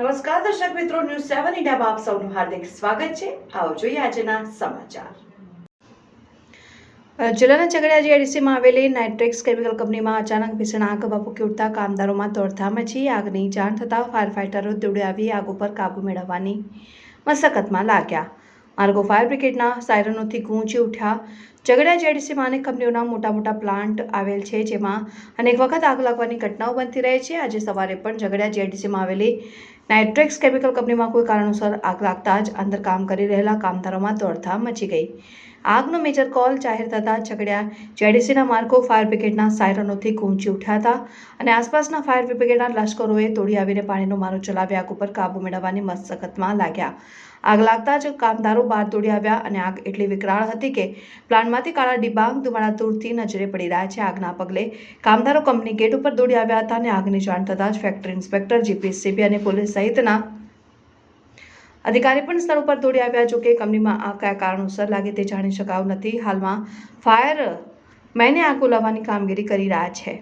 દર્શક મિત્રો ન્યૂઝ સેવન ઇન્ડિયામાં આપ સૌનું હાર્દિક સ્વાગત છે. આવો જોઈએ આજના સમાચાર. જિલ્લાના ચગડિયા જીઆઈડીસીમાં આવેલી નાઇટ્રેક્સ કેમિકલ કંપનીમાં અચાનક ભીષણ આગ ભભૂકી ઉઠતા કામદારોમાં દોડધામ મચી. આગની જાણ થતાં ફાયર ફાઇટરો દોડી આવી, આગ ઉપર કાબૂ મેળવવાની મશક્કતમાં લાગ્યા. માર્ગો ફાયર બ્રિગેડના સાયરનોથી ગૂંજી ઉઠ્યા. ઝઘડિયા જીઆઈડીસીમાં અનેક કંપનીઓના મોટા મોટા પ્લાન્ટ આવેલ છે, જેમાં અનેક વખત આગ લાગવાની ઘટનાઓ બનતી રહે છે. આજે સવારે પણ ઝઘડિયા જીઆઈડીસીમાં આવેલી નાઇટ્રેક્સ કેમિકલ કંપનીમાં કોઈ કારણોસર આગ લાગતા જ અંદર કામ કરી રહેલા કામદારોમાં દોડધામ મચી ગઈ. આગનો મેજર કોલ જાહેર થતાં ઝઘડ્યા. જેડીસીના માર્ગો ફાયર બ્રિગેડના સાયરનોથી ગુંજી ઉઠ્યા હતા અને આસપાસના ફાયર બ્રિગેડના લશ્કરોએ તોડી આવીને પાણીનો મારો ચલાવી આગ ઉપર કાબૂ મેળવવાની મશક્કતમાં લાગ્યા. આગ લાગતા જ કામદારો બહાર દોડી આવ્યા અને આગ એટલી વિકરાળ હતી કે પ્લાન્ટમાંથી કાળા ડિબાંગ ધુમાડા દૂરથી નજરે પડી રહ્યા છે આગના પગલે. કામદારો કંપની ગેટ ઉપર દોડી આવ્યા હતા અને આગની જાણ થતાં જ ફેક્ટરી ઇન્સ્પેક્ટર જીપીસીબી અને પોલીસ સહિતના અધિકારી પણ સ્થળ ઉપર દોડી આવ્યા, જો કે કંપનીમાં આ કયા કારણોસર લાગે તે જાણી શકાયું નથી. હાલમાં ફાયર મેને આગ ઓલાવવાની કામગીરી કરી રહ્યા છે.